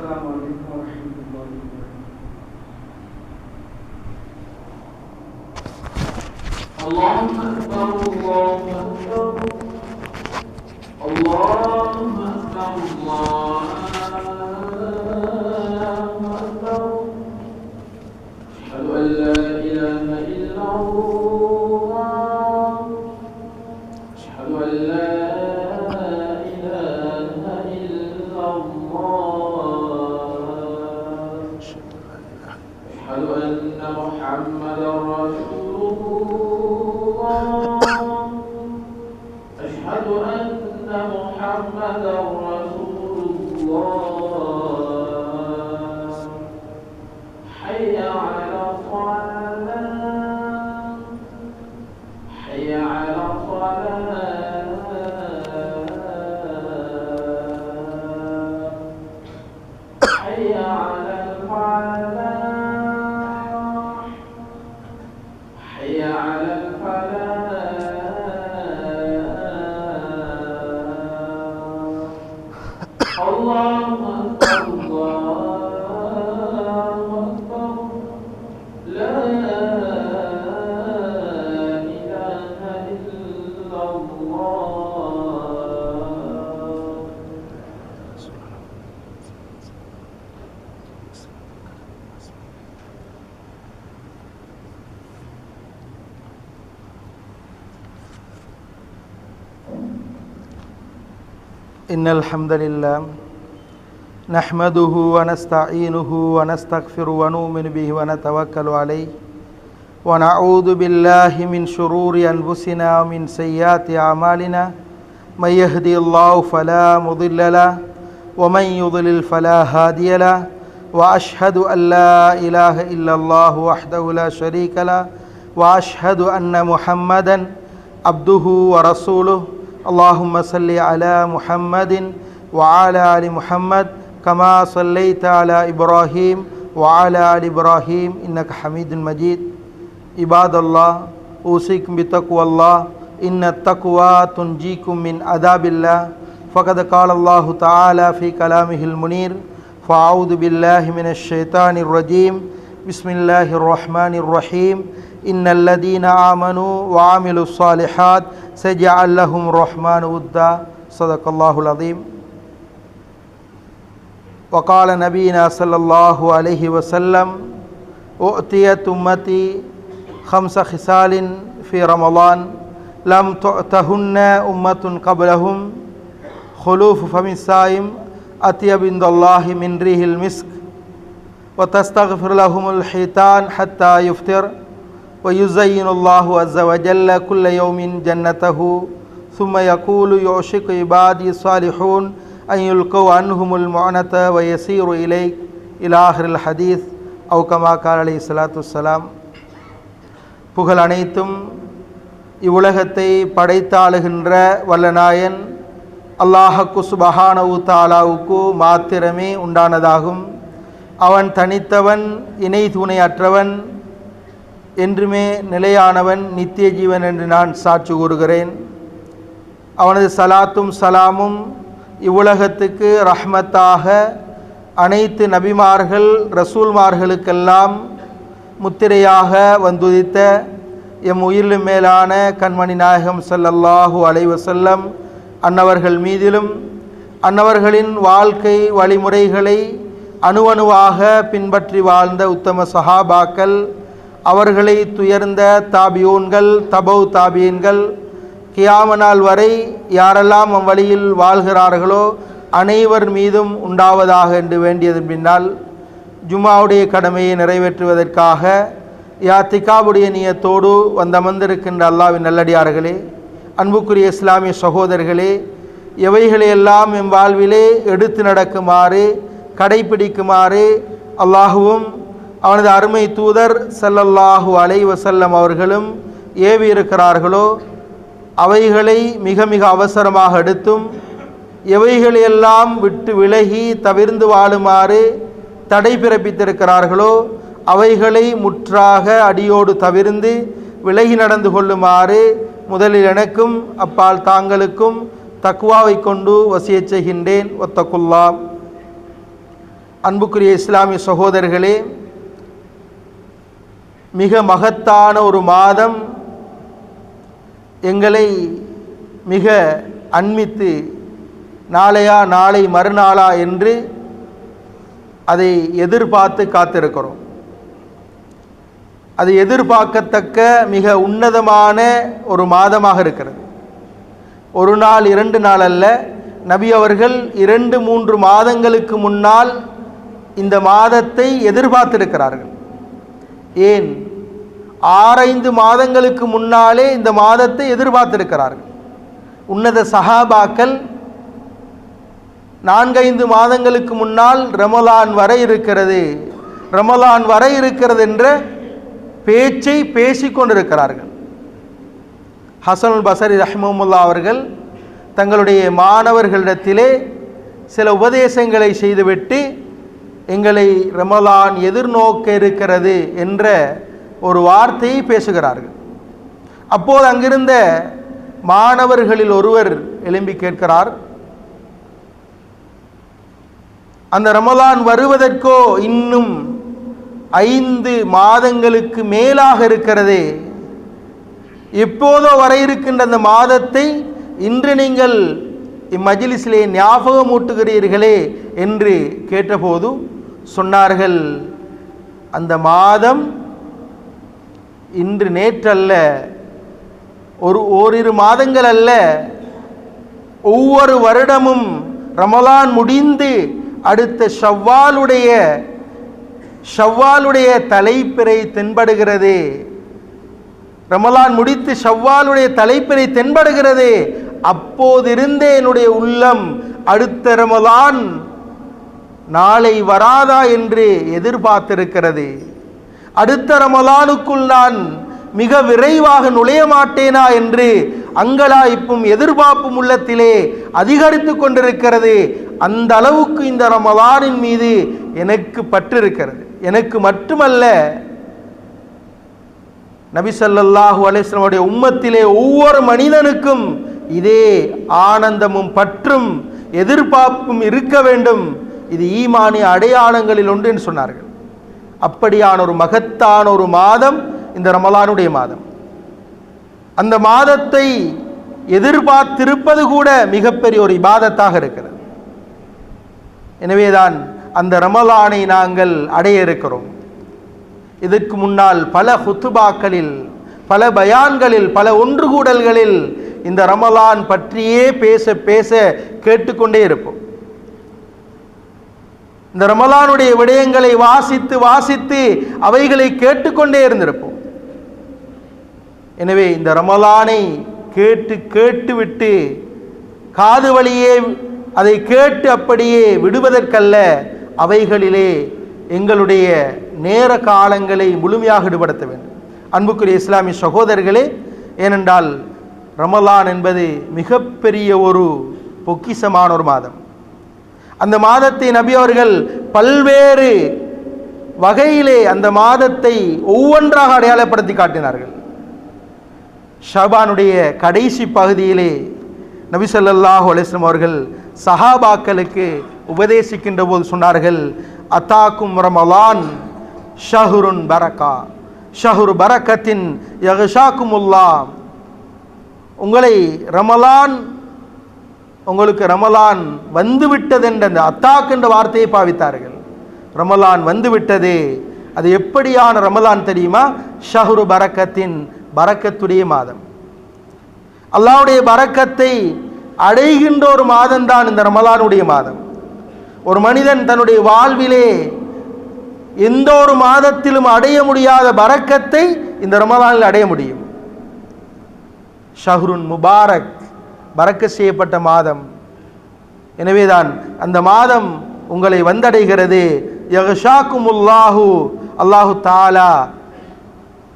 السلام عليكم ورحمة الله وبركاته. الله أكبر الله أكبر. الله أكبر الله إن الحمد لله نحمده ونستعينه ونستغفر ونؤمن به ونتوكل عليه ونعوذ بالله من شرور أنفسنا ومن سيئات أعمالنا من يهدي الله فلا مضل له ومن يضلل فلا هادي له وأشهد أن لا إله إلا الله وحده لا شريك له وأشهد أن محمدا عبده ورسوله اللهم صل على محمد وعلى آل محمد كما صليت على إبراهيم وعلى آل إبراهيم إنك حميد مجيد. عباد الله أوصيكم بتقوى الله إن التقوى تنجيكم من عذاب الله. فقد قال الله تعالى في كلامه المنير فأعوذ بالله من الشيطان الرجيم. بسم الله الرحمن الرحيم. إن الذين آمنوا وعملوا الصالحات سيجعل لهم الرحمن ودا. صدق الله العظيم. وقال نبينا صلى الله عليه وسلم أؤتيت أمتي خمس خصال في رمضان لم تؤتهن أمة قبلهم. خلوف فم الصائم أطيب عند الله من ريح المسك. وتستغفر لهم الحيتان حتى يفطر. ويزين الله عز وجل كل يوم جنته ثم يقول يعشق عبادي الصالحون أن يلقوا عنهم المعنة ويسير إليك إلى آخر الحديث أو كما قال عليه الصلاة والسلام புகழ் அனைத்தும் இவ்வுலகத்தை படைத்தாளுகின்ற வல்லநாயன் அல்லாஹக்கு சுபஹானவு தாலாவுக்கு மாத்திரமே உண்டானதாகும் அவன் தனித்தவன் இணை துணையற்றவன் என்றுமே நிலையானவன் நித்திய ஜீவன் என்று நான் சாட்சி கூறுகிறேன். அவனது சலாத்தும் சலாமும் இவ்வுலகத்துக்கு ரஹ்மத்தாக அனைத்து நபிமார்கள் ரசூல்மார்களுக்கெல்லாம் முத்திரையாக வந்துதித்த எம் உயிரிலும் மேலான கண்மணி நாயகம் சல்லல்லாஹூ அலைவசல்லம் அன்னவர்கள் மீதிலும் அன்னவர்களின் வாழ்க்கை வழிமுறைகளை அணுவணுவாக பின்பற்றி வாழ்ந்த உத்தம சஹாபாக்கள் அவர்களை துயர்ந்த தாபியூன்கள் தபௌ தாபியன்கள் கியாம நாள் வரை யாரெல்லாம் அவ்வழியில் வாழ்கிறார்களோ அனைவர் மீதும் உண்டாவதாக என்று வேண்டியதன் பின்னால் ஜும்மாவுடைய கடமையை நிறைவேற்றுவதற்காக யாத்திகாவுடைய நியத்தோடு வந்தமர்ந்திருக்கின்ற அல்லாவின் நல்லடியார்களே அன்புக்குரிய இஸ்லாமிய சகோதரர்களே எவைகளையெல்லாம் எம் வாழ்விலே எடுத்து நடக்குமாறு கடைபிடிக்குமாறு அல்லாஹுவும் அவனது அருமை தூதர் செல்லல்லாஹு அலைஹி வஸல்லம் அவர்களும் ஏவி இருக்கிறார்களோ அவைகளை மிக மிக அவசரமாக எடுத்தும் எவைகளையெல்லாம் விட்டு விலகி தவிர்ந்து வாழுமாறு தடை பிறப்பித்திருக்கிறார்களோ அவைகளை முற்றாக அடியோடு தவிர்ந்து விலகி நடந்து கொள்ளுமாறு முதலில் எனக்கும் அப்பால் தாங்களுக்கும் தக்குவாவை கொண்டு வசியச் செய்கின்றேன். ஒத்தக்குல்லா அன்புக்குரிய இஸ்லாமிய சகோதரர்களே மிக மகத்தான ஒரு மாதம் எங்களை மிக அண்மித்து நாளையா நாளை மறுநாளா என்று அதை எதிர்பார்த்து காத்திருக்கிறோம். அது எதிர்பார்க்கத்தக்க மிக உன்னதமான ஒரு மாதமாக இருக்கிறது. ஒரு நாள் இரண்டு நாள் அல்ல நபி அவர்கள் இரண்டு மூன்று மாதங்களுக்கு முன்னால் இந்த மாதத்தை எதிர்பார்த்திருக்கிறார்கள். ஏன்? ஆறைந்து மாதங்களுக்கு முன்னாலே இந்த மாதத்தை எதிர்பார்த்திருக்கிறார்கள். உன்னத சஹாபாக்கள் நான்கைந்து மாதங்களுக்கு முன்னால் ரமலான் வர இருக்கிறது. ரமலான் வர இருக்கிறது என்ற பேச்சை பேசிக்கொண்டிருக்கிறார்கள் ஹசனுல் பசரி ரஹ்மமுல்லா அவர்கள் தங்களுடைய மாணவர்களிடத்திலே சில உபதேசங்களை செய்துவிட்டு எங்களை ரமலான் எதிர்நோக்க இருக்கிறது என்ற ஒரு வார்த்தையை பேசுகிறார்கள். அப்போது அங்கிருந்த மாணவர்களில் ஒருவர் எழும்பி கேட்கிறார் அந்த ரமலான் வருவதற்கோ இன்னும் ஐந்து மாதங்களுக்கு மேலாக இருக்கிறதே. எப்போதோ வர இருக்கின்ற அந்த மாதத்தை இன்று நீங்கள் இம்மஜிலிஸிலே ஞாபகமூட்டுகிறீர்களே என்று கேட்டபோது சொன்னார்கள் அந்த மாதம் இன்று நேற்றல்ல ஒரு ஓரிரு மாதங்கள் அல்ல ஒவ்வொரு வருடமும் ரமலான் முடிந்து அடுத்த ஷவ்வாலுடைய ஷவ்வாலுடைய தலைப்பிறை தென்படுகிறது. ரமலான் முடித்து ஷவ்வாலுடைய தலைப்பிறை தென்படுகிறது. அப்போதிருந்தே என்னுடைய உள்ளம் அடுத்த ரமலான் நாளை வராதா என்று எதிர்பார்த்திருக்கிறது. அடுத்த ரமலானுக்குள் நான் மிக விரைவாக நுழைய மாட்டேனா என்று அங்கலாய்ப்பும் எதிர்பார்ப்பும் உள்ளத்திலே அதிகரித்து கொண்டிருக்கிறது. அந்த அளவுக்கு இந்த ரமலானின் மீது எனக்கு பற்றிருக்கிறது. எனக்கு மட்டுமல்ல நபிசல்லாஹூ ஸல்லல்லாஹு உம்மத்திலே ஒவ்வொரு மனிதனுக்கும் இதே ஆனந்தமும் பற்றும் எதிர்பார்ப்பும் இருக்க வேண்டும். இது ஈமானிய அடையாளங்களில் ஒன்று என்று சொன்னார்கள். அப்படியான ஒரு மகத்தான ஒரு மாதம் இந்த ரமலானுடைய மாதம். அந்த மாதத்தை எதிர்பார்த்திருப்பது கூட மிகப்பெரிய ஒரு இபாதத்தாக இருக்கிறது. எனவேதான் அந்த ரமலானை நாங்கள் அடைய இருக்கிறோம். இதற்கு முன்னால் பல ஹுத்துபாக்களில் பல பயான்களில் பல ஒன்று கூடல்களில் இந்த ரமலான் பற்றியே பேச பேச கேட்டுக்கொண்டே இருப்போம். இந்த ரமலானுடைய விடயங்களை வாசித்து வாசித்து அவைகளை கேட்டுக்கொண்டே இருந்திருப்போம். எனவே இந்த ரமலானை கேட்டு கேட்டுவிட்டு காது வழியே அதை கேட்டு அப்படியே விடுவதற்கல்ல அவைகளிலே எங்களுடைய நேர காலங்களை முழுமையாக ஈடுபடுத்த வேண்டும். அன்புக்குரிய இஸ்லாமிய சகோதரர்களே ஏனென்றால் ரமலான் என்பது மிகப்பெரிய ஒரு பொக்கிஷமான ஒரு மாதம். அந்த மாதத்தை நபி அவர்கள் பல்வேறு வகையிலே அந்த மாதத்தை ஒவ்வொன்றாக அடையாளப்படுத்தி காட்டினார்கள். ஷபானுடைய கடைசி பகுதியிலே நபி ஸல்லல்லாஹு அலிஸ்லம் அவர்கள் சஹாபாக்களுக்கு உபதேசிக்கின்ற போது சொன்னார்கள் அத்தாக்கும் ரமலான் ஷஹுருன் பரக்கா ஷஹுரு பரக்கத்தின் யகஷாக்குமுல்லா உங்களை ரமலான் உங்களுக்கு ரமலான் வந்துவிட்டது என்ற அந்த அத்தாக் என்ற வார்த்தையை பாவித்தார்கள். ரமலான் வந்துவிட்டது. அது எப்படியான ரமலான் தெரியுமா? ஷஹுரு பரக்கத்தின் பரக்கத்துடைய மாதம். அல்லாவுடைய பரக்கத்தை அடைகின்ற ஒரு மாதம்தான் இந்த ரமலானுடைய மாதம். ஒரு மனிதன் தன்னுடைய வாழ்விலே எந்த ஒரு மாதத்திலும் அடைய முடியாத பரக்கத்தை இந்த ரமலானில் அடைய முடியும். ஷஹ்ருன் முபாரக் பறக்க செய்யப்பட்ட மாதம். எனவேதான் அந்த மாதம் உங்களை வந்தடைகிறது. யகஷாக்குமுல்லாஹு அல்லாஹு தாலா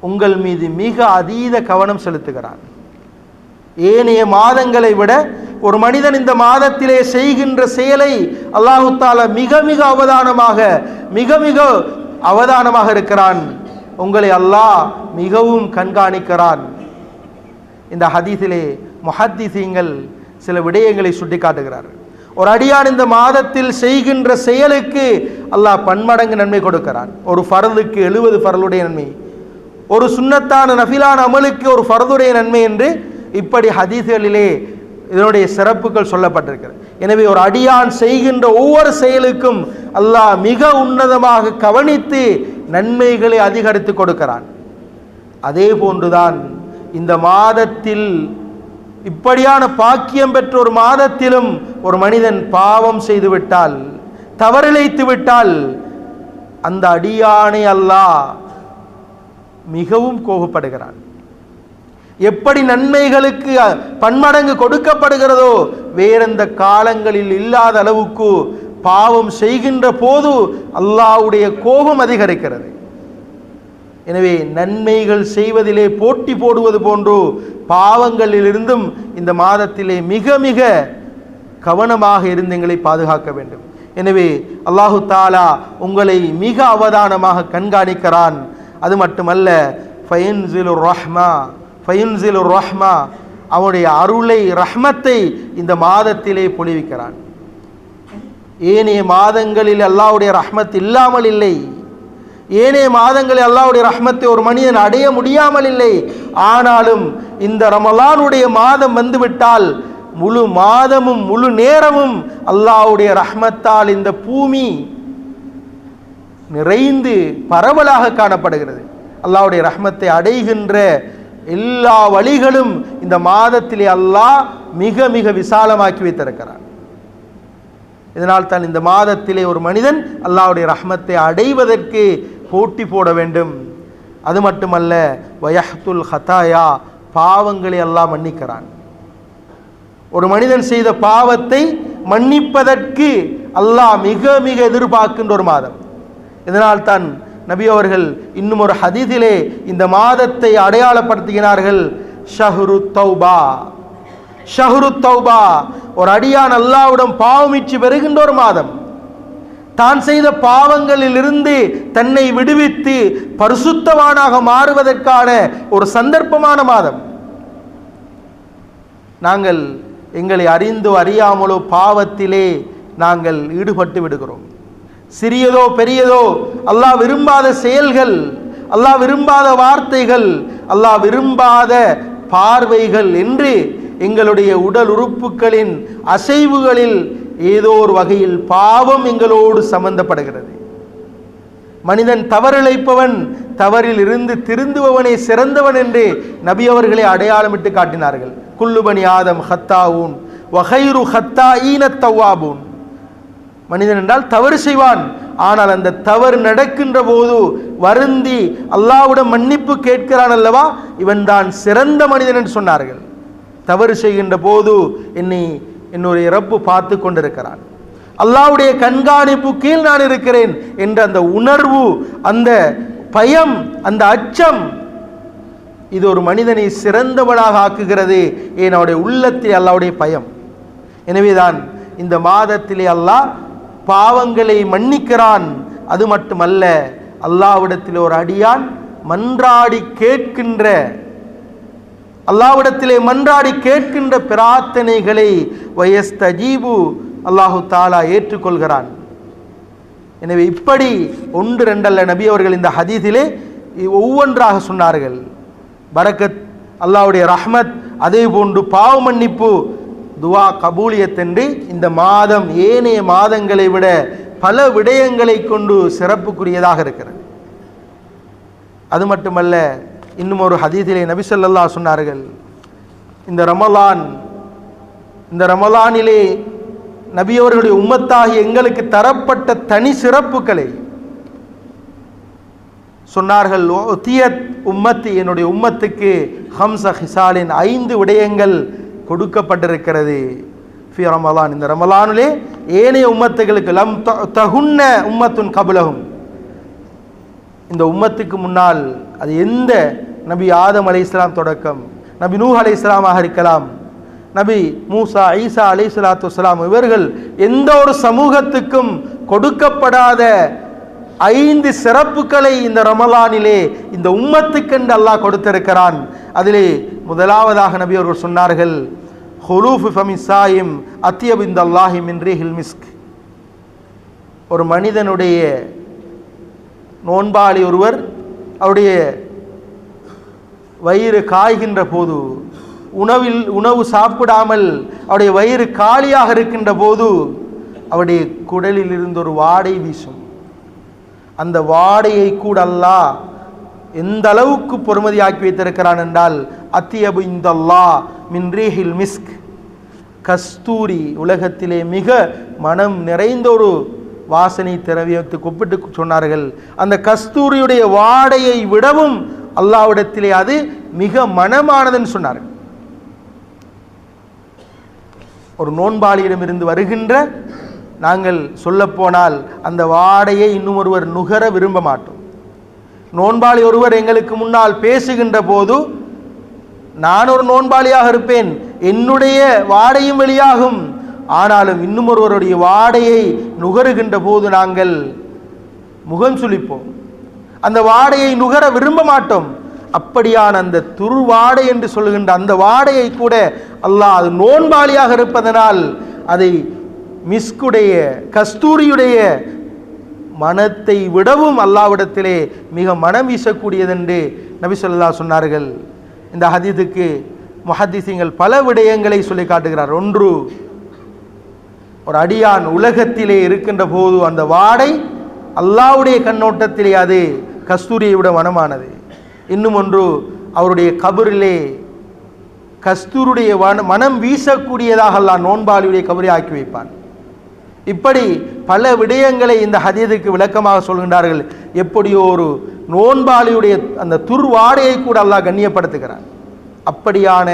உங்கள் மீது மிக அதீத கவனம் செலுத்துகிறான் ஏனைய மாதங்களை விட ஒரு மனிதன் இந்த மாதத்திலே செய்கின்ற செயலை அல்லாஹு தாலா மிக மிக அவதானமாக மிக மிக அவதானமாக இருக்கிறான். உங்களை அல்லாஹ் மிகவும் கண்காணிக்கிறான். இந்த ஹதீஸிலே முஹத்திசீங்கள் சில விடயங்களை சுட்டி காட்டுகிறார்கள் ஒரு அடியான் இந்த மாதத்தில் செய்கின்ற செயலுக்கு அல்லாஹ் பன்மடங்கு நன்மை கொடுக்கிறான். ஒரு ஃபரதுக்கு எழுபது ஃபரலுடைய நன்மை. ஒரு சுண்ணத்தான நஃபிலான அமலுக்கு ஒரு ஃபரதுடைய நன்மை என்று இப்படி ஹதீஸ்களிலே இதனுடைய சிறப்புகள் சொல்லப்பட்டிருக்கிறது. எனவே ஒரு அடியான் செய்கின்ற ஒவ்வொரு செயலுக்கும் அல்லாஹ் மிக உன்னதமாக கவனித்து நன்மைகளை அதிகரித்து கொடுக்கிறான். அதே போன்றுதான் இந்த மாதத்தில் இப்படியான பாக்கியம் பெற்ற ஒரு மாதத்திலும் ஒரு மனிதன் பாவம் செய்து விட்டால் தவறிழைத்து விட்டால் அந்த அடியானை அல்லாஹ் மிகவும் கோபப்படுகிறான். எப்படி நன்மைகளுக்கு பன்மடங்கு கொடுக்கப்படுகிறதோ வேறெந்த காலங்களில் இல்லாத அளவுக்கு பாவம் செய்கின்ற போது அல்லாஹ்வுடைய கோபம் அதிகரிக்கிறது. எனவே நன்மைகள் செய்வதிலே போட்டி போடுவது போன்றோ பாவங்களிலிருந்தும் இந்த மாதத்திலே மிக மிக கவனமாக இருந்து எங்களை பாதுகாக்க வேண்டும். எனவே அல்லாஹு தாலா உங்களை மிக அவதானமாக கண்காணிக்கிறான். அது மட்டுமல்ல ஃபயன்சிலு ரஹ்மா ஃபயன்சிலு ரஹ்மா அவனுடைய அருளை ரஹ்மத்தை இந்த மாதத்திலே பொழிவிக்கிறான். ஏனைய மாதங்களில் அல்லாஹ்வுடைய ரஹ்மத் இல்லாமல் இல்லை. ஏனைய மாதங்களில் அல்லாவுடைய ரஹ்மத்தை ஒரு மனிதன் அடைய முடியாமல் இல்லை. ஆனாலும் இந்த ரமலானுடைய மாதம் வந்துவிட்டால் முழு மாதமும் முழு நேரமும் அல்லாஹ்வுடைய ரஹ்மத்தால் இந்த பூமி நிறைந்து பரவலாக காணப்படுகிறது. அல்லாவுடைய ரஹ்மத்தை அடைகின்ற எல்லா வழிகளும் இந்த மாதத்திலே அல்லாஹ் மிக மிக விசாலமாக்கி வைத்திருக்கிறான். இதனால் தான் இந்த மாதத்திலே ஒரு மனிதன் அல்லாஹ்வுடைய ரஹ்மத்தை அடைவதற்கு போட்டி போட வேண்டும். அது மட்டுமல்ல வயஹ்துல் ஹதாயா பாவங்களை எல்லாம் மன்னிக்கிறான். ஒரு மனிதன் செய்த பாவத்தை மன்னிப்பதற்கு அல்லாஹ் மிக மிக எதிர்பார்க்கின்ற ஒரு மாதம். இதனால் தான் நபி அவர்கள் இன்னும் ஒரு ஹதீதிலே இந்த மாதத்தை அடையாளப்படுத்துகிறார்கள். ஷஹ்ரு தௌபா. ஷஹ்ரு தௌபா. ஒரு அடியான் அல்லாவுடன் பாவமிச்சு பெறுகின்ற ஒரு மாதம். தான் செய்த பாவங்களிலிருந்து தன்னை விடுவித்து பரிசுத்தவானாக மாறுவதற்கான ஒரு சந்தர்ப்பமான மாதம். நாங்கள் எங்களை அறிந்தோ அறியாமலோ பாவத்திலே நாங்கள் ஈடுபட்டு விடுகிறோம். சிறியதோ பெரியதோ அல்லாஹ் விரும்பாத செயல்கள் அல்லாஹ் விரும்பாத வார்த்தைகள் அல்லாஹ் விரும்பாத பார்வைகள் என்று எங்களுடைய உடல் உறுப்புகளின் அசைவுகளில் ஏதோ ஒரு வகையில் பாவம் எங்களோடு சம்பந்தப்படுகிறது. மனிதன் தவறிழைப்பவன் தவறில் இருந்து திருந்துபவனே சிறந்தவன் என்று நபி அவர்களை அடையாளமிட்டு காட்டினார்கள். குல்லுபனி ஆதம் ஹத்தாவூன் வகைரு ஹத்தா ஈனத்தவாபூன் மனிதன் என்றால் தவறு செய்வான். ஆனால் அந்த தவறு நடக்கின்ற போது வருந்தி அல்லாவிடம் மன்னிப்பு கேட்கிறான் அல்லவா? இவன் தான் சிறந்த மனிதன் என்று சொன்னார்கள். தவறு செய்கின்ற போது என்னை என்னுடைய ரப்பு பார்த்து கொண்டிருக்கிறான். அல்லாவுடைய கண்காணிப்பு கீழ் நான் இருக்கிறேன் என்ற அந்த உணர்வு அந்த பயம் அந்த அச்சம் இது ஒரு மனிதனை சிறந்தவனாக ஆக்குகிறது. ஏன்? அவருடைய உள்ளத்தில் அல்லாவுடைய பயம். எனவேதான் இந்த மாதத்திலே அல்லாஹ் பாவங்களை மன்னிக்கிறான். அது மட்டுமல்ல அல்லாவிடத்தில் ஒரு அடியான் மன்றாடி கேட்கின்ற அல்லாவிடத்திலே மன்றாடி கேட்கின்ற பிரார்த்தனைகளை வயஸ்தஜீபு அல்லாஹு தாலா ஏற்றுக்கொள்கிறான். எனவே இப்படி ஒன்று ரெண்டல்ல நபி அவர்கள் இந்த ஹதீஸிலே ஒவ்வொன்றாக சொன்னார்கள். பரக்கத் அல்லாவுடைய ரஹ்மத் அதே போன்று பாவ மன்னிப்பு துவா கபூலியத் என்று இந்த மாதம் ஏனைய மாதங்களை விட பல விடயங்களை கொண்டு சிறப்புக்குரியதாக இருக்கிறது. அது மட்டுமல்ல இன்னும் ஒரு ஹதீதிலே நபிசல்லா சொன்னார்கள். இந்த ரமலான் இந்த ரமலானிலே நபியவர்களுடைய உம்மத்தாகி எங்களுக்கு தரப்பட்ட தனி சிறப்புகளை சொன்னார்கள். ஒத்தியத் உம்மத்து என்னுடைய உம்மத்துக்கு ஹம்ச ஹிசாலின் ஐந்து விடயங்கள் கொடுக்கப்பட்டிருக்கிறது. ஃபி ரமலான் இந்த ரமலானிலே ஏனைய உம்மத்துகளுக்கு லம் த- தகுன்ன உம்மத்துன் கபுலகும் இந்த உம்மத்துக்கு முன்னால் அது எந்த நபி ஆதம் அலை இஸ்லாம் தொடக்கம்? நபி நூஹ் அலைஹிஸ்ஸலாமாக இருக்கலாம். நபி மூசா ஈசா அலை சலாத்து வலாம் இவர்கள் எந்த ஒரு சமூகத்துக்கும் கொடுக்கப்படாத ஐந்து சிறப்புகளை இந்த ரமலானிலே இந்த உம்மத்துக்கென்று அல்லாஹ் கொடுத்திருக்கிறான். அதிலே முதலாவதாக நபி அவர்கள் சொன்னார்கள் ஹுலூஃபு ஃபமி அத்தியபிந்த அல்லாஹி மின் ரீஹில் ஒரு மனிதனுடைய நோன்பாளி ஒருவர் அவருடைய வயிறு காய்கின்ற போது உணவில் உணவு சாப்பிடாமல் அவருடைய வயிறு காலியாக இருக்கின்ற போது அவருடைய குடலில் இருந்து ஒரு வாடை வீசும். அந்த வாடையை கூட அல்லாஹ் எந்த அளவுக்கு பொறுமதியாக்கி வைத்திருக்கிறான் என்றால் அத்தியபு இந்த அல்லாஹ் மின் மிஸ்க். கஸ்தூரி உலகத்திலே மிக மனம் நிறைந்த ஒரு வாசனை திரவியத்துக்கு ஒப்பிட்டு சொன்னார்கள். அந்த கஸ்தூரியுடைய வாடையை விடவும் அல்லாவிடத்திலே அது மிக மனமானதுன்னு சொன்னார்கள் ஒரு நோன்பாளியிடமிருந்து வருகின்ற நாங்கள் சொல்லப்போனால் அந்த வாடையை இன்னும் ஒருவர் நுகர விரும்ப மாட்டோம். நோன்பாளி ஒருவர் எங்களுக்கு முன்னால் பேசுகின்ற போது நான் ஒரு நோன்பாளியாக இருப்பேன். என்னுடைய வாடையும் வெளியாகும். ஆனாலும் இன்னும் ஒருவருடைய வாடையை நுகருகின்ற போது நாங்கள் முகம் சுளிப்போம். அந்த வாடையை நுகர விரும்ப மாட்டோம். அப்படியான அந்த துருவாடை என்று சொல்லுகின்ற அந்த வாடையை கூட அல்லாஹ் அது நோன்பாளியாக இருப்பதனால் அதை மிஸ்குடைய கஸ்தூரியுடைய மனத்தை விடவும் அல்லாவிடத்திலே மிக மனம் வீசக்கூடியதென்று நபிசல்லா சொன்னார்கள். இந்த ஹதீதுக்கு முஹதிசிங்கள் பல விடயங்களை சொல்லி காட்டுகிறார். ஒன்று ஒரு அடியான் உலகத்திலே இருக்கின்ற போது அந்த வாடை அல்லாவுடைய கண்ணோட்டத்திலே அது கஸ்தூரியை விட மனமானது இன்னும் ஒன்று அவருடைய கபரிலே கஸ்தூருடைய மனம் வீசக்கூடியதாக அல்லா நோன்பாளியுடைய கபரை ஆக்கி வைப்பான். இப்படி பல விடயங்களை இந்த ஹதீதுக்கு விளக்கமாக சொல்கின்றார்கள். எப்படியோ ஒரு நோன்பாளியுடைய அந்த துர்வாடையை கூட அல்லாஹ் கண்ணியப்படுத்துகிறான். அப்படியான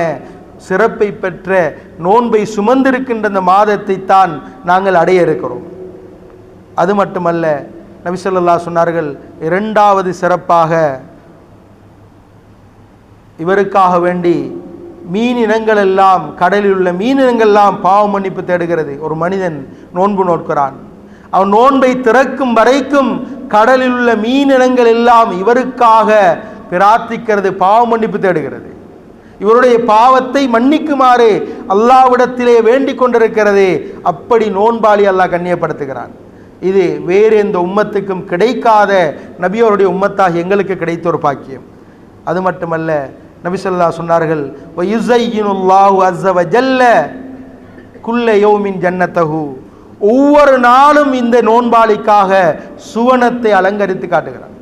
சிறப்பை பெற்ற நோன்பை சுமந்திருக்கின்ற இந்த மாதத்தை தான் நாங்கள் அடைய இருக்கிறோம் அது மட்டுமல்ல நபிசல்லா சொன்னார்கள் இரண்டாவது சிறப்பாக இவருக்காக வேண்டி மீன் இனங்கள் எல்லாம் கடலில் உள்ள மீன் இனங்கள் பாவ மன்னிப்பு தேடுகிறது. ஒரு மனிதன் நோன்பு நோட்கிறான். அவன் நோன்பை திறக்கும் வரைக்கும் கடலில் உள்ள மீன் இனங்கள் எல்லாம் இவருக்காக பிரார்த்திக்கிறது பாவ மன்னிப்பு தேடுகிறது. இவருடைய பாவத்தை மன்னிக்குமாறு அல்லாவிடத்திலே வேண்டிக் கொண்டிருக்கிறது. அப்படி நோன்பாளி அல்லாஹ் கண்ணியப்படுத்துகிறான். இது வேறு எந்த உம்மத்துக்கும் கிடைக்காத நபியோருடைய உம்மத்தாக எங்களுக்கு கிடைத்த ஒரு பாக்கியம். அது மட்டுமல்ல நபிசல்லா சொன்னார்கள் வயுஸையினுல்லாஹு அஸ்ஸ குல்ல யோமின் ஜன்னத்தஹு. ஒவ்வொரு நாளும் இந்த நோன்பாளிக்காக சுவனத்தை அலங்கரித்து காட்டுகிறான்.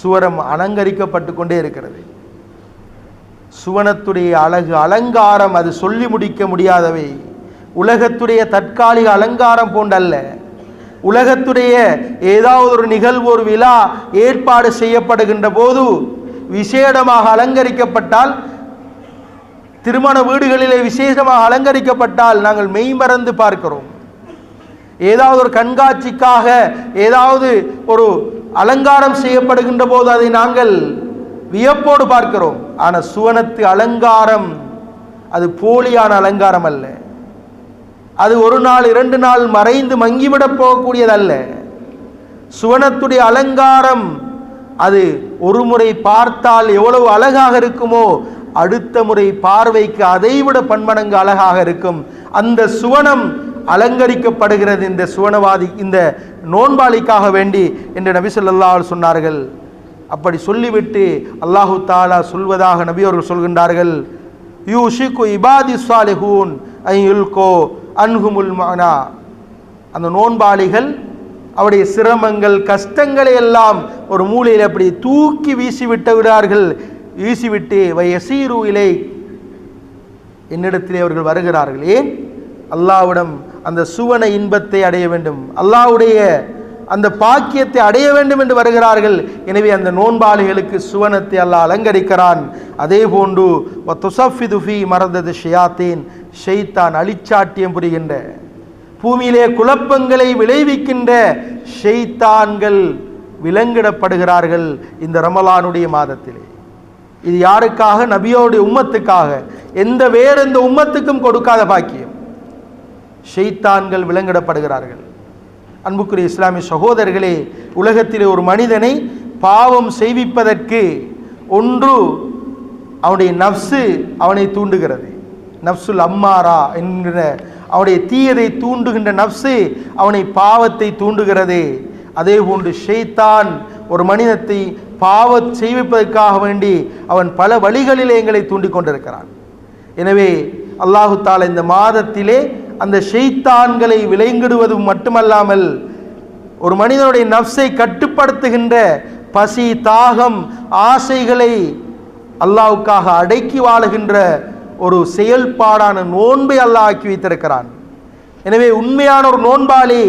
சுவரம் அலங்கரிக்கப்பட்டு கொண்டே இருக்கிறது. சுவனத்துடைய அழகு அலங்காரம் அது சொல்லி முடிக்க முடியாதவை. உலகத்துடைய தற்காலிக அலங்காரம் போன்றல்ல. உலகத்துடைய ஏதாவது ஒரு நிகழ்வு ஒரு விழா ஏற்பாடு செய்யப்படுகின்ற போது விசேடமாக அலங்கரிக்கப்பட்டால் திருமண வீடுகளிலே விசேஷமாக அலங்கரிக்கப்பட்டால் நாங்கள் மெய்மறந்து பார்க்கிறோம். ஏதாவது ஒரு கண்காட்சிக்காக ஏதாவது ஒரு அலங்காரம் செய்யப்படுகின்ற போது அதை நாங்கள் வியப்போடு பார்க்கிறோம். ஆனால் சுவனத்து அலங்காரம் அது போலியான அலங்காரம் அல்ல. அது ஒரு நாள் இரண்டு நாள் மறைந்து மங்கிவிடப் போகக்கூடியதல்ல. சுவனத்துடைய அலங்காரம் அது ஒரு முறை பார்த்தால் எவ்வளவு அழகாக இருக்குமோ அடுத்த முறை பார்வைக்கு அதைவிட பன்மடங்கு அழகாக இருக்கும். அந்த சுவனம் அலங்கரிக்கப்படுகிறது இந்த சுவனவாதி இந்த நோன்பாளிக்காக வேண்டி என்று நபி ஸல்லல்லாஹு சொன்னார்கள். அப்படி சொல்லிவிட்டு அல்லாஹு தாலா சொல்வதாக நபி அவர்கள் சொல்கின்றார்கள். ஷிகு இபாதி சாலிஹூன் யுல்கோ அன்ஹுமுல் மானா அந்த நோன்பாளிகள் அவருடைய சிரமங்கள் கஷ்டங்களை எல்லாம் ஒரு மூலையில் அப்படி தூக்கி வீசி விட்டு விடார்கள் வீசிவிட்டு வயசீரு இலை. என்னிடத்திலே அவர்கள் வருகிறார்கள். ஏன்? அல்லாவிடம் அந்த சுவன இன்பத்தை அடைய வேண்டும். அல்லாவுடைய அந்த பாக்கியத்தை அடைய வேண்டும் என்று வருகிறார்கள். எனவே அந்த நோன்பாளிகளுக்கு சுவனத்தை அல்லாஹ் அலங்கரிக்கிறான். அதே போன்று துசஃபிதுஃபி மறந்தது ஷியாத்தேன் ஷெய்தான் அழிச்சாட்டியம் புரிகின்ற பூமியிலே குழப்பங்களை விளைவிக்கின்ற ஷெய்தான்கள் விலங்கிடப்படுகிறார்கள் இந்த ரமலானுடைய மாதத்திலே. இது யாருக்காக? நபியோடைய உம்மத்துக்காக. எந்த வேறு எந்த உம்மத்துக்கும் கொடுக்காத பாக்கியம். ஷெய்தான்கள் விலங்கிடப்படுகிறார்கள். அன்புக்குரிய இஸ்லாமிய சகோதரர்களே உலகத்திலே ஒரு மனிதனை பாவம் செய்விப்பதற்கு ஒன்று அவனுடைய நப்சு அவனை தூண்டுகிறது. நப்சுல் அம்மாரா என்கிற அவனுடைய தீயதை தூண்டுகின்ற நப்சு அவனை பாவத்தை தூண்டுகிறது. அதே போன்று ஷைத்தான் ஒரு மனிதத்தை பாவ செய்விப்பதற்காக வேண்டி அவன் பல வழிகளிலே எங்களை தூண்டிக் கொண்டிருக்கிறான். எனவே அல்லாஹு தாலா இந்த மாதத்திலே அந்த ஷெய்தான்களை விளைங்கிடுவது மட்டுமல்லாமல் ஒரு மனிதனுடைய நப்சை கட்டுப்படுத்துகின்ற பசி தாகம் ஆசைகளை அல்லாவுக்காக அடக்கி வாழுகின்ற ஒரு செயல்பாடான நோன்பை அல்லாஹ் ஆக்கி வைத்திருக்கிறான். எனவே உண்மையான ஒரு நோன்பாளி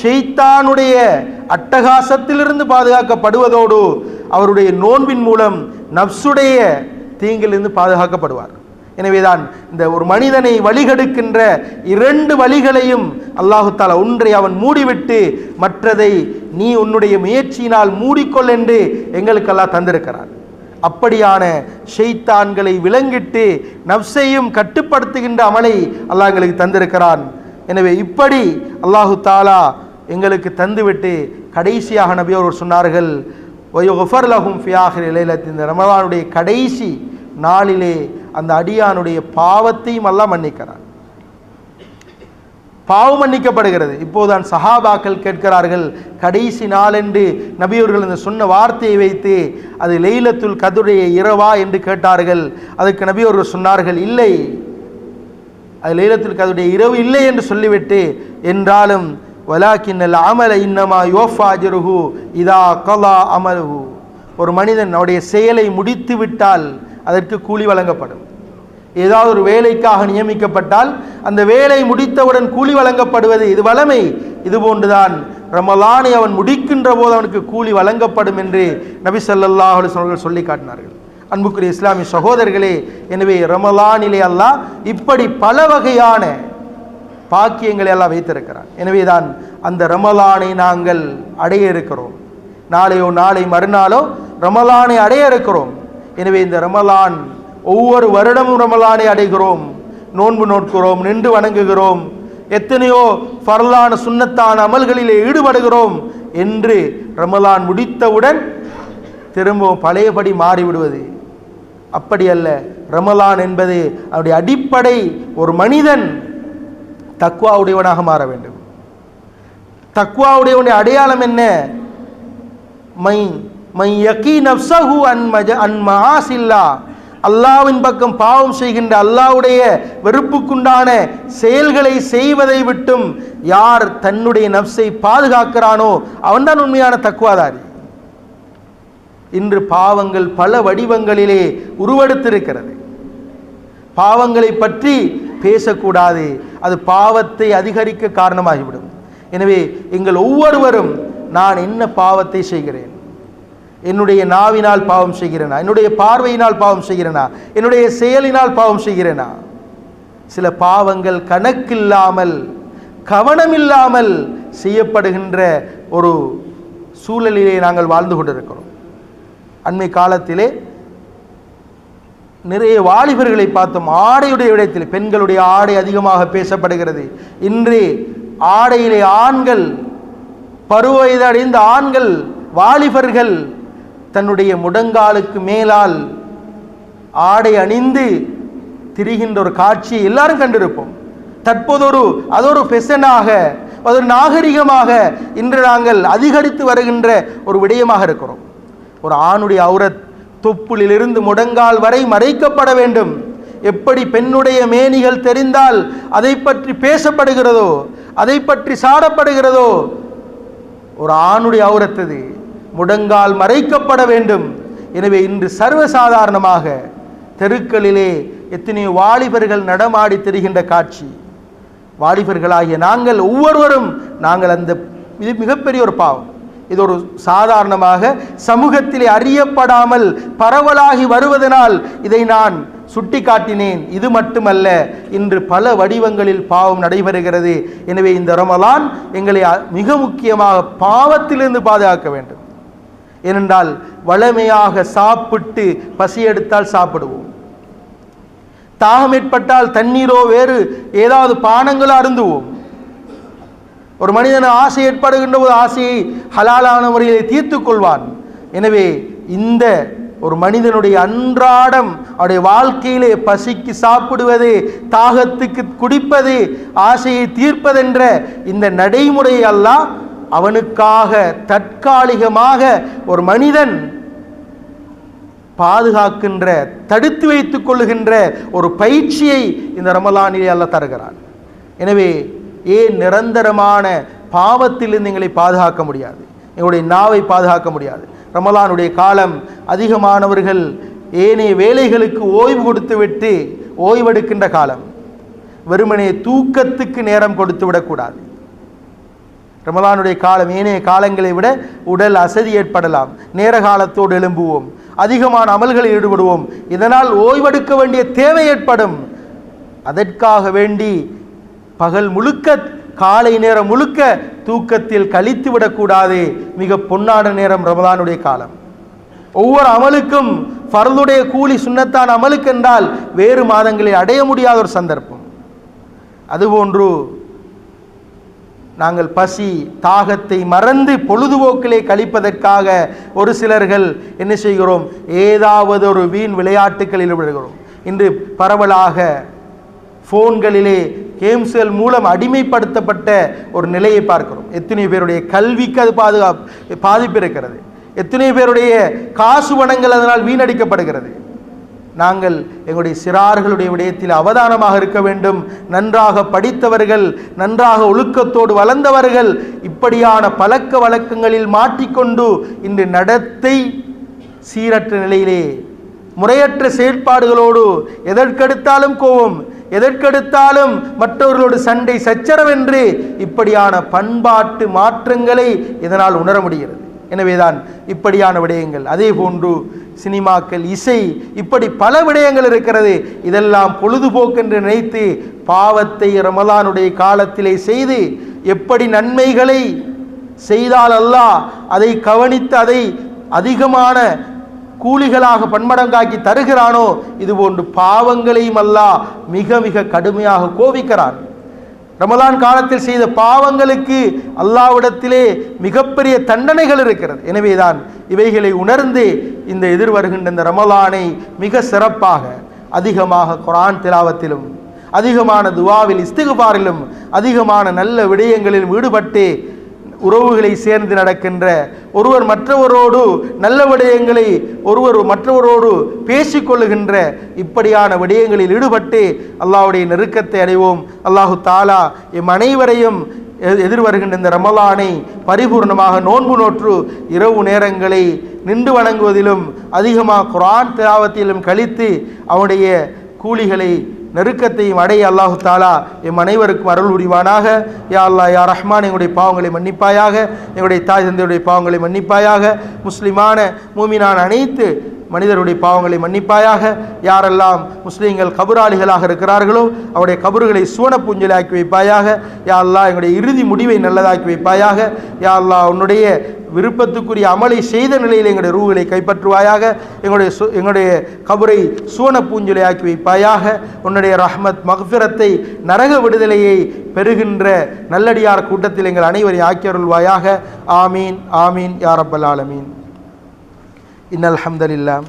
ஷெய்தானுடைய அட்டகாசத்திலிருந்து பாதுகாக்கப்படுவதோடு அவருடைய நோன்பின் மூலம் நப்சுடைய தீங்கிலிருந்து பாதுகாக்கப்படுவார். எனவேதான் இந்த ஒரு மனிதனை வழிகெடுக்கின்ற இரண்டு வழிகளையும் அல்லாஹு தாலா ஒன்றை அவன் மூடிவிட்டு மற்றதை நீ உன்னுடைய முயற்சியினால் மூடிக்கொள் என்று எங்களுக்கு அல்லாஹ் தந்திருக்கிறான். அப்படியான ஷெய்தான்களை விளங்கிட்டு நப்சையும் கட்டுப்படுத்துகின்ற அமலை அல்லாஹ் எங்களுக்கு தந்திருக்கிறான். எனவே இப்படி அல்லாஹு தாலா எங்களுக்கு தந்துவிட்டு கடைசியாக நபி அவர் சொன்னார்கள் ஒய்ஃபர் லஹும் ஃபியாஹிர் இலைலத் இந்த ரமலானுடைய கடைசி நாளிலே அந்த அடியானுடைய பாவத்தையும் எல்லாம் மன்னிக்கிறான். பாவம் மன்னிக்கப்படுகிறது. இப்போதான் சஹாபாக்கள் கேட்கிறார்கள் கடைசி நாளென்று நபியவர்கள் இந்த சொன்ன வார்த்தையை வைத்து அது லெய்லத்துல் கதுடைய இரவா என்று கேட்டார்கள். அதுக்கு நபியவர்கள் சொன்னார்கள் இல்லை. அது லெய்லத்துல் கதுடைய இரவு இல்லை என்று சொல்லிவிட்டு என்றாலும் வலாக்கின்னல் அமல இன்னமா யோஃபாஜருஹு இதா கலா அமலுஹு. ஒரு மனிதன் அவருடைய செயலை முடித்து விட்டால் அதற்கு கூலி வழங்கப்படும். ஏதாவது ஒரு வேலைக்காக நியமிக்கப்பட்டால் அந்த வேலை முடித்தவுடன் கூலி வழங்கப்படுவது இது வளமை. இது போன்றுதான் ரமலானை அவன் முடிக்கின்ற போது அவனுக்கு கூலி வழங்கப்படும் என்று நபி ஸல்லல்லாஹு அவர்கள் சொல்லி காட்டினார்கள். அன்புக்குரிய இஸ்லாமிய சகோதரர்களே எனவே ரமலானிலே அல்லாஹ் இப்படி பல வகையான பாக்கியங்களை எல்லாம் வைத்திருக்கிறான். எனவே தான் அந்த ரமலானை நாங்கள் அடைய இருக்கிறோம். நாளையோ நாளை மறுநாளோ ரமலானை அடைய இருக்கிறோம். எனவே இந்த ரமலான் ஒவ்வொரு வருடமும் ரமலானை அடைகிறோம். நோன்பு நோட்கிறோம் நின்று வணங்குகிறோம். எத்தனையோ ஃபர்லான சுண்ணத்தான அமல்களிலே ஈடுபடுகிறோம் என்று ரமலான் முடித்தவுடன் திரும்பவும் பழையபடி மாறிவிடுவது. அப்படி அல்ல. ரமலான் என்பது அவருடைய அடிப்படை ஒரு மனிதன் தக்குவாவுடையவனாக மாற வேண்டும். தக்குவாவுடையவனுடைய அடையாளம் என்ன? மை மை யக்கி நப்சஹு அன் மஜ அன் மஹாசில்லா. அல்லாவின் பக்கம் பாவம் செய்கின்ற அல்லாவுடைய வெறுப்புக்குண்டான செயல்களை செய்வதை விட்டும் யார் தன்னுடைய நப்சை பாதுகாக்கிறானோ அவன்தான் உண்மையான தக்குவாதாரி. இன்று பாவங்கள் பல வடிவங்களிலே உருவெடுத்திருக்கிறது. பாவங்களை பற்றி பேசக்கூடாது. அது பாவத்தை அதிகரிக்க காரணமாகிவிடும். எனவே எங்கள் ஒவ்வொருவரும் நான் என்ன பாவத்தை செய்கிறேன்? என்னுடைய நாவினால் பாவம் செய்கிறேனா? என்னுடைய பார்வையினால் பாவம் செய்கிறேனா? என்னுடைய செயலினால் பாவம் செய்கிறேனா? சில பாவங்கள் கணக்கில்லாமல் கவனமில்லாமல் செய்யப்படுகின்ற ஒரு சூழலிலே நாங்கள் வாழ்ந்து கொண்டிருக்கிறோம். அண்மை காலத்திலே நிறைய வாலிபர்களை பார்த்தோம். ஆடையுடைய இடத்தில் பெண்களுடைய ஆடை அதிகமாக பேசப்படுகிறது. இன்று ஆடையிலே ஆண்கள் பருவ வயது அடைந்த ஆண்கள் வாலிபர்கள் தன்னுடைய முடங்காலுக்கு மேலால் ஆடை அணிந்து திரிகின்ற ஒரு காட்சியை எல்லாரும் கண்டிருப்போம். தற்போது ஒரு அது ஒரு ஃபெஷனாக அது ஒரு நாகரிகமாக இன்று நாங்கள் அதிகரித்து வருகின்ற ஒரு விடயமாக இருக்கிறோம். ஒரு ஆணுடைய அவுரத் தொப்புளிலிருந்து முடங்கால் வரை மறைக்கப்பட வேண்டும். எப்படி பெண்ணுடைய மேனிகள் தெரிந்தால் அதை பற்றி பேசப்படுகிறதோ அதை பற்றி சாடப்படுகிறதோ ஒரு ஆணுடைய அவுரத்தது முடங்கால் மறைக்கப்பட வேண்டும். எனவே இன்று சர்வசாதாரணமாக தெருக்களிலே எத்தனையோ வாலிபர்கள் நடமாடி தெரிகின்ற காட்சி. வாலிபர்களாகிய நாங்கள் ஒவ்வொருவரும் நாங்கள் அந்த இது மிகப்பெரிய ஒரு பாவம். இது ஒரு சாதாரணமாக சமூகத்திலே அறியப்படாமல் பரவலாகி வருவதனால் இதை நான் சுட்டி காட்டினேன் இது மட்டுமல்ல இன்று பல வடிவங்களில் பாவம் நடைபெறுகிறது. எனவே இந்த ரமலான் எங்களை மிக முக்கியமாக பாவத்திலிருந்து பாதுகாக்க வேண்டும். ஏனென்றால் வளமையாக சாப்பிட்டு பசி எடுத்தால் சாப்பிடுவோம். தாகம் ஏற்பட்டால் தண்ணீரோ வேறு ஏதாவது பானங்களோ அருந்துவோம். ஒரு மனிதன் ஆசை ஏற்படுகின்ற போது ஆசையை ஹலாலான முறையில் தீர்த்து கொள்வான். எனவே இந்த ஒரு மனிதனுடைய அன்றாடம் அவருடைய வாழ்க்கையிலே பசிக்கு சாப்பிடுவது தாகத்துக்கு குடிப்பது ஆசையை தீர்ப்பதென்ற இந்த நடைமுறை அவனுக்காக தற்காலிகமாக ஒரு மனிதன் பாதுகாக்கின்ற தடுத்து வைத்துக் கொள்ளுகின்ற ஒரு பயிற்சியை இந்த ரமலானிலே அல்ல தருகிறான். எனவே ஏன் நிரந்தரமான பாவத்திலிருந்து எங்களை பாதுகாக்க முடியாது? எங்களுடைய நாவை பாதுகாக்க முடியாது. ரமலானுடைய காலம் அதிகமானவர்கள் ஏனைய வேலைகளுக்கு ஓய்வு கொடுத்துவிட்டு ஓய்வெடுக்கின்ற காலம். வெறுமனே தூக்கத்துக்கு நேரம் கொடுத்து விடக்கூடாது. ரமலானுடைய காலம் ஏனைய காலங்களை விட உடல் அசதி ஏற்படலாம். நேர காலத்தோடு எழும்புவோம். அதிகமான அமல்களில் ஈடுபடுவோம். இதனால் ஓய்வெடுக்க வேண்டிய தேவை ஏற்படும். அதற்காக வேண்டி பகல் முழுக்க காலை நேரம் முழுக்க தூக்கத்தில் கழித்து விடக்கூடாது. மிக பொன்னான நேரம் ரமலானுடைய காலம். ஒவ்வொரு அமலுக்கும் ஃபர்துடைய கூலி சுண்ணத்தான் அமலுக்கு என்றால் வேறு மாதங்களில் அடைய முடியாத ஒரு சந்தர்ப்பம். அதுபோன்று நாங்கள் பசி தாகத்தை மறந்து பொழுதுபோக்கிலே கழிப்பதற்காக ஒரு சிலர்கள் என்ன செய்கிறோம்? ஏதாவது ஒரு வீண் விளையாட்டுகளில் ஈடுபடுகிறோம் இன்று பரவலாக ஃபோன்களிலே கேம்ஸ்கள் மூலம் அடிமைப்படுத்தப்பட்ட ஒரு நிலையை பார்க்கிறோம். எத்தனை பேருடைய கல்விக்கு அது பாதுகாப்பு பாதிப்பு இருக்கிறது. எத்தனை பேருடைய காசு வனங்கள் அதனால் வீணடிக்கப்படுகிறது. நாங்கள் எங்களுடைய சிறார்களுடைய விடயத்தில் அவதானமாக இருக்க வேண்டும். நன்றாக படித்தவர்கள் நன்றாக ஒழுக்கத்தோடு வளர்ந்தவர்கள் இப்படியான பழக்க வழக்கங்களில் மாட்டிக்கொண்டு இன்று நடத்தை சீரற்ற நிலையிலே முறையற்ற செயற்பாடுகளோடு எதற்கெடுத்தாலும் கோபம் எதற்கெடுத்தாலும் மற்றவர்களோடு சண்டை சச்சரவென்று இப்படியான பண்பாட்டு மாற்றங்களை இதனால் உணர முடிகிறது. எனவேதான் இப்படியான விடயங்கள். அதே போன்று சினிமாக்கள் இசை இப்படி பல விடயங்கள் இருக்கிறது. இதெல்லாம் பொழுதுபோக்கென்று நினைத்து பாவத்தை ரமலானுடைய காலத்திலே செய்து எப்படி நன்மைகளை செய்தால் அல்லாஹ் அதை கவனித்து அதை அதிகமான கூலிகளாக பன்மடங்காக்கி தருகிறானோ இதுபோன்று பாவங்களையும் அல்லாஹ் மிக மிக கடுமையாக கோபிக்கிறான். ரமலான் காலத்தில் செய்த பாவங்களுக்கு அல்லாவிடத்திலே மிகப்பெரிய தண்டனைகள் இருக்கிறது. எனவேதான் இவைகளை உணர்ந்து இந்த எதிர்வருகின்ற இந்த ரமலானை மிக சிறப்பாக அதிகமாக குரான் திலாவத்திலும் அதிகமான துவாவில் இஸ்திகுபாரிலும் அதிகமான நல்ல விடயங்களில் ஈடுபட்டு உறவுகளை சேர்ந்து நடக்கின்ற ஒருவர் மற்றவரோடு நல்ல விடயங்களை ஒருவர் மற்றவரோடு பேசிக்கொள்ளுகின்ற இப்படியான விடயங்களில் ஈடுபட்டு அல்லாவுடைய நெருக்கத்தை அடைவோம். அல்லாஹு தாலா எம் அனைவரையும் எதிர்வருகின்ற இந்த ரமலானை பரிபூர்ணமாக நோன்பு நோற்று இரவு நேரங்களை நின்று வணங்குவதிலும் அதிகமாக குரான் திராவத்திலும் கழித்து அவனுடைய கூலிகளை நெருக்கத்தையும் அடைய அல்லாஹு தாலா எம் அனைவருக்கும் அருள் உரிவானாக யா அல்லாஹ் யா ரஹ்மான் எங்களுடைய பாவங்களை மன்னிப்பாயாக. எங்களுடைய தாய் தந்தையுடைய பாவங்களை மன்னிப்பாயாக. முஸ்லிமான மூமினான் அனைத்து மனிதருடைய பாவங்களை மன்னிப்பாயாக யாரெல்லாம் முஸ்லீம்கள் கபுராளிகளாக இருக்கிறார்களோ அவருடைய கபறுகளை சுவன பூஞ்சலாக்கி வைப்பாயாக. யாரெல்லாம் எங்களுடைய இறுதி முடிவை நல்லதாக்கி வைப்பாயாக. யாரெல்லாம் உன்னுடைய விருப்பத்துக்குரிய அமலை செய்த நிலையில் எங்களுடைய ரூகளை கைப்பற்றுவாயாக. எங்களுடைய சு- எங்களுடைய கபரை சுவன பூஞ்சொலியாக்கி வைப்பாயாக. உன்னுடைய ரஹ்மத் மஹ்ஃபிரத்தை நரக விடுதலையை பெறுகின்ற நல்லடியார் கூட்டத்தில் எங்கள் அனைவரையும் ஆக்கியருள்வாயாக ஆமீன் ஆமீன் யாரப்பல் ஆலமீன். إن الحمد لله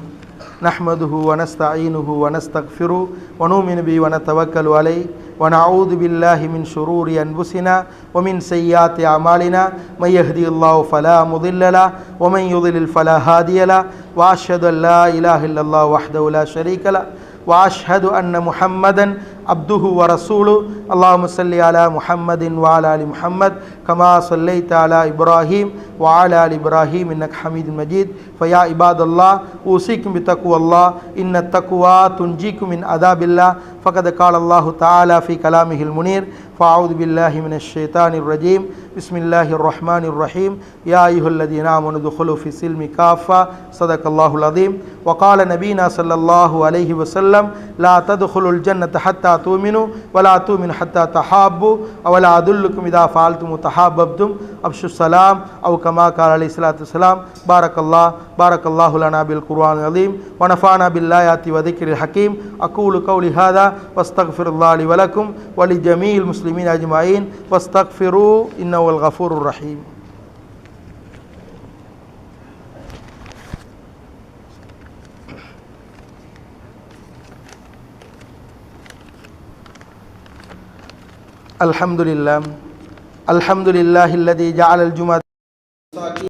نحمده ونستعينه ونستغفره ونؤمن به ونتوكل عليه ونعوذ بالله من شرور أنفسنا ومن سيئات أعمالنا. من يهدي الله فلا مضل له ومن يضلل فلا هادي له. وأشهد أن لا إله إلا الله وحده لا شريك له. وأشهد أن محمدا عبده ورسوله. اللهم صل على محمد وعلى آل محمد كما صليت على إبراهيم وعلى آل إبراهيم إنك حميد مجيد. فيا عباد الله أوصيكم بتقوى الله إن التقوى تنجيكم من عذاب الله. فقد قال الله تعالى في كلامه المنير فأعوذ بالله من الشيطان الرجيم. بسم الله الرحمن الرحيم. يا أيها الذين آمنوا ادخلوا في السلم كافة. صدق الله العظيم. وقال نبينا صلى الله عليه وسلم لا تدخلوا الجنة حتى تؤمنوا ولا تؤمنوا حتى تحابوا أولا أدلكم إذا فعلتم حاببتم أبشر السلام أو كما قال عليه الصلاة والسلام بارك الله بارك الله لنا بالقرآن العظيم ونفعنا بالآيات وذكر الحكيم. أقول قولي هذا واستغفر الله لي ولكم ولجميع المسلمين أجمعين واستغفروا إنه الغفور الرحيم. الحمد لله. الحمد لله الذي جعل الجمعة